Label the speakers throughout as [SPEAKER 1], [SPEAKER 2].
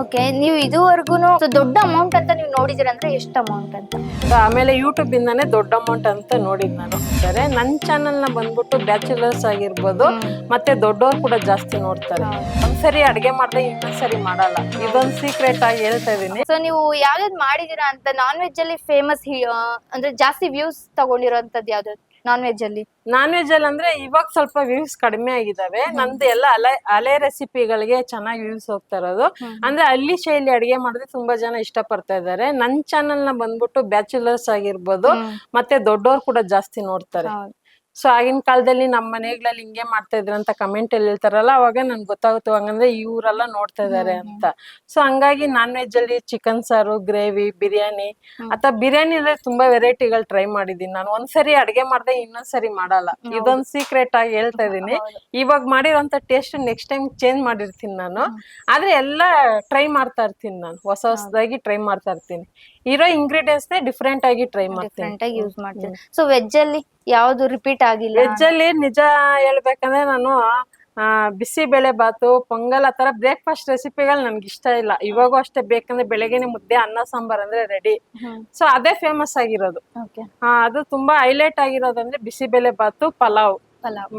[SPEAKER 1] Okay ನೀವು ಇದುವರೆಗೂ ದೊಡ್ಡ ಅಮೌಂಟ್ ಅಂತ ನೀವು ನೋಡಿದಿರ ಅಂದ್ರೆ ಎಷ್ಟು ಅಮೌಂಟ್ ಅಂತ?
[SPEAKER 2] ಆಮೇಲೆ ಯೂಟ್ಯೂಬ್ ಇಂದಾನೆ ದೊಡ್ಡ ಅಮೌಂಟ್ ಅಂತ ನೋಡಿದ್ ನಾನು. ಸರಿ ನನ್ನ ಚಾನೆಲ್ನ ಬಂದ್ಬಿಟ್ಟು ಬ್ಯಾಚುಲರ್ಸ್ ಆಗಿರ್ಬೋದು ಮತ್ತೆ ದೊಡ್ಡವ್ರು ಕೂಡ ಜಾಸ್ತಿ ನೋಡ್ತಾರೆ. ಒಂದ್ಸರಿ ಅಡಿಗೆ ಮಾಡ್ದೆ ಇನ್ನೊಂದ್ಸರಿ ಮಾಡಲ್ಲ. ಇದೊಂದ್ ಸೀಕ್ರೆಟ್ ಆಗಿ ಹೇಳ್ತಾ ಇದೀನಿ.
[SPEAKER 1] ಸೊ ನೀವು ಯಾವ್ದಾದ್ ಮಾಡಿದೀರಾ ಅಂತ ನಾನ್ ವೆಜ್ ಅಲ್ಲಿ ಫೇಮಸ್ ಅಂದ್ರೆ ಜಾಸ್ತಿ ವ್ಯೂಸ್ ತಗೊಂಡಿರೋಂಥದ್ದು ಯಾವ್ದು? ನಾನ್ ವೆಜ್ ಅಲ್ಲಿ?
[SPEAKER 2] ನಾನ್ ವೆಜ್ ಅಲ್ಲಿ ಅಂದ್ರೆ ಇವಾಗ ಸ್ವಲ್ಪ ವ್ಯೂಸ್ ಕಡಿಮೆ ಆಗಿದಾವೆ. ನಮ್ದು ಎಲ್ಲ ಅಲೆ ಅಲೆ ರೆಸಿಪಿಗಳಿಗೆ ಚೆನ್ನಾಗಿ ವ್ಯೂಸ್ ಹೋಗ್ತಾ ಇರೋದು. ಅಂದ್ರೆ ಹಳ್ಳಿ ಶೈಲಿ ಅಡಿಗೆ ಮಾಡಿದ್ರೆ ತುಂಬಾ ಜನ ಇಷ್ಟ ಪಡ್ತಾ ಇದ್ದಾರೆ. ನನ್ ಚಾನೆಲ್ನ ಬಂದ್ಬಿಟ್ಟು ಬ್ಯಾಚುಲರ್ಸ್ ಆಗಿರ್ಬೋದು. ಮತ್ತೆ ದೊಡ್ಡವ್ರು ಕೂಡ ಜಾಸ್ತಿ ನೋಡ್ತಾರೆ. ಸೊ ಆಗಿನ ಕಾಲದಲ್ಲಿ ನಮ್ಮ ಮನೆಗಳಲ್ಲಿ ಹಿಂಗೆ ಮಾಡ್ತಾ ಇದ್ರು ಅಂತ ಕಮೆಂಟ್ ಅಲ್ಲಿ ಹೇಳ್ತಾರಲ್ಲ ಅವಾಗ ನನ್ಗೆ ಗೊತ್ತಾಗುತ್ತೆ. ಹಂಗಂದ್ರೆ ಇವರೆಲ್ಲ ನೋಡ್ತಾ ಇದಾರೆ ಅಂತ. ಸೊ ಹಂಗಾಗಿ ನಾನ್ ವೆಜ್ ಅಲ್ಲಿ ಚಿಕನ್ ಸಾರು ಗ್ರೇವಿ ಬಿರಿಯಾನಿ ಅಥವಾ ಬಿರಿಯಾನಿ ಅಂದ್ರೆ ತುಂಬಾ ವೆರೈಟಿಗಳು ಟ್ರೈ ಮಾಡಿದೀನಿ. ನಾನು ಒಂದ್ಸರಿ ಅಡ್ಗೆ ಮಾಡ್ದೆ ಇನ್ನೊಂದ್ಸರಿ ಮಾಡಲ್ಲ. ಇದೊಂದ್ ಸೀಕ್ರೆಟ್ ಆಗಿ ಹೇಳ್ತಾ ಇದೀನಿ ಇವಾಗ ಮಾಡಿರೋಂತ ಟೇಸ್ಟ್ ನೆಕ್ಸ್ಟ್ ಟೈಮ್ ಚೇಂಜ್ ಮಾಡಿರ್ತೀನಿ ನಾನು. ಆದ್ರೆ ಎಲ್ಲ ಟ್ರೈ ಮಾಡ್ತಾ ಇರ್ತೀನಿ ನಾನು. ಹೊಸ ಹೊಸದಾಗಿ ಟ್ರೈ ಮಾಡ್ತಾ ಇರ್ತೀನಿ. ಇರೋ ಇಂಗ್ರೀಡಿಯೆಂಟ್ಸ್ ಡಿಫ್ರೆಂಟ್ ಆಗಿ ಟ್ರೈ ಮಾಡ್ತೀನಿ.
[SPEAKER 1] ಡಿಫ್ರೆಂಟ್ ಆಗಿ ಯೂಸ್ ಮಾಡ್ತೀನಿ. ಸೊ ವೆಜ್ ಅಲ್ಲಿ ಯಾವ್ದು ರಿಪೀಟ್ ಆಗಿಲ್ಲ?
[SPEAKER 2] ವೆಜ್ ಅಲ್ಲಿ ನಿಜ ಹೇಳ್ಬೇಕಂದ್ರೆ ನಾನು ಬಿಸಿ ಬೇಳೆ ಬಾತು ಪೊಂಗಲ್ ಆ ತರ ಬ್ರೇಕ್ಫಾಸ್ಟ್ ರೆಸಿಪಿಗಳು ನನ್ಗೆ ಇಷ್ಟ ಇಲ್ಲ. ಇವಾಗೂ ಅಷ್ಟೇ ಬೇಕಂದ್ರೆ ಬೆಳಗ್ಗೆನೆ ಮುದ್ದೆ ಅನ್ನ ಸಾಂಬಾರ್ ಅಂದ್ರೆ ರೆಡಿ ಸೊ ಅದೇ ಫೇಮಸ್ ಆಗಿರೋದು. ಅದು ತುಂಬಾ ಹೈಲೈಟ್ ಆಗಿರೋದಂದ್ರೆ ಬಿಸಿ ಬೇಳೆ ಬಾತು ಪಲಾವ್.
[SPEAKER 1] ಪಲಾವ್.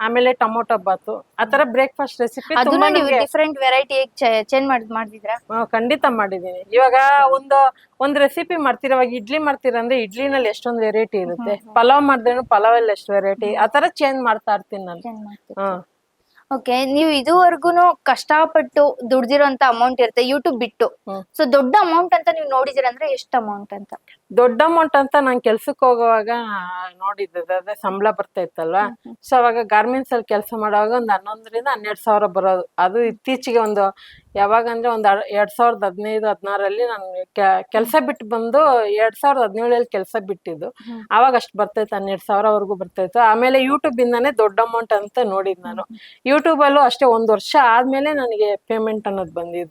[SPEAKER 2] ಆಮೇಲೆ ಟೊಮೊಟೊ ಬಾತು ಆತರ ಬ್ರೇಕ್ಫಾಸ್ಟ್ ರೆಸಿಪಿ
[SPEAKER 1] ಅದನ್ನ
[SPEAKER 2] ತುಂಬಾ
[SPEAKER 1] ನೀವು ಡಿಫ್ರೆಂಟ್ ವೆರೈಟಿ ಚೇಂಜ್ ಮಾಡಿ ಮಾಡಿದಿರಾ
[SPEAKER 2] ಆ, ಖಂಡಿತ ಮಾಡಿದೀನಿ ಇವಾಗ ಒಂದು ಒಂದ್ ರೆಸಿಪಿ ಮಾಡ್ತೀರ? ಇವಾಗ ಇಡ್ಲಿ ಮಾಡ್ತೀರ ಅಂದ್ರೆ ಇಡ್ಲಿನಲ್ಲಿ ಎಷ್ಟೊಂದು ವೆರೈಟಿ ಇರುತ್ತೆ. ಪಲಾವ್ ಮಾಡಿದ್ರೆ ಪಲಾವ್ ಅಲ್ಲಿ ಎಷ್ಟು ವೆರೈಟಿ ಆತರ ಚೇಂಜ್ ಮಾಡ್ತಾ ಇರ್ತೀನಿ ನಾನು. ಹಾ.
[SPEAKER 1] ಓಕೆ ನೀವು ಇದುವರೆಗೂ ಕಷ್ಟಪಟ್ಟು ದುಡ್ದಿರೋಂತ ಅಮೌಂಟ್ ಇರುತ್ತೆ ಯೂಟ್ಯೂಬ್ ಬಿಟ್ಟು. ಸೊ ದೊಡ್ಡ ಅಮೌಂಟ್ ಅಂತ ನೀವು ನೋಡಿದಿರ ಅಂದ್ರೆ ಎಷ್ಟು ಅಮೌಂಟ್ ಅಂತ?
[SPEAKER 2] ದೊಡ್ಡ ಅಮೌಂಟ್ ಅಂತ ನಾನು ಕೆಲ್ಸಕ್ಕೆ ಹೋಗುವಾಗ ನೋಡಿದ್ದೆ ಅದೇ ಸಂಬಳ ಬರ್ತಾ ಇತ್ತಲ್ವಾ ಸೊ ಅವಾಗ ಗಾರ್ಮೆಂಟ್ಸ್ ಅಲ್ಲಿ ಕೆಲಸ ಮಾಡುವಾಗ ಒಂದು ಹನ್ನೊಂದರಿಂದ ಹನ್ನೆರಡು ಸಾವಿರ ಬರೋದು. ಅದು ಇತ್ತೀಚೆಗೆ ಒಂದು ಯಾವಾಗ ಅಂದ್ರೆ ಒಂದು ಎರಡ್ ಸಾವಿರದ ಹದಿನೈದು ಹದಿನಾರಲ್ಲಿ ನಾನು ಕೆಲಸ ಬಿಟ್ಟು ಬಂದು ಎರಡ್ ಸಾವಿರದ ಹದಿನೇಳಲ್ಲಿ ಕೆಲಸ ಬಿಟ್ಟಿದ್ದು. ಅವಾಗ ಅಷ್ಟು ಬರ್ತೈತೆ ಹನ್ನೆರಡು ಸಾವಿರವರೆಗೂ ಬರ್ತೈತೆ. ಆಮೇಲೆ ಯೂಟ್ಯೂಬ್ ಇಂದಾನೆ ದೊಡ್ಡ ಅಮೌಂಟ್ ಅಂತ ನೋಡಿದ್ ನಾನು. ಯೂಟ್ಯೂಬ್ ಅಲ್ಲೂ ಅಷ್ಟೇ ಒಂದ್ ವರ್ಷ ಆದ್ಮೇಲೆ ನನಗೆ ಪೇಮೆಂಟ್ ಅನ್ನೋದು ಬಂದಿದ್ದು.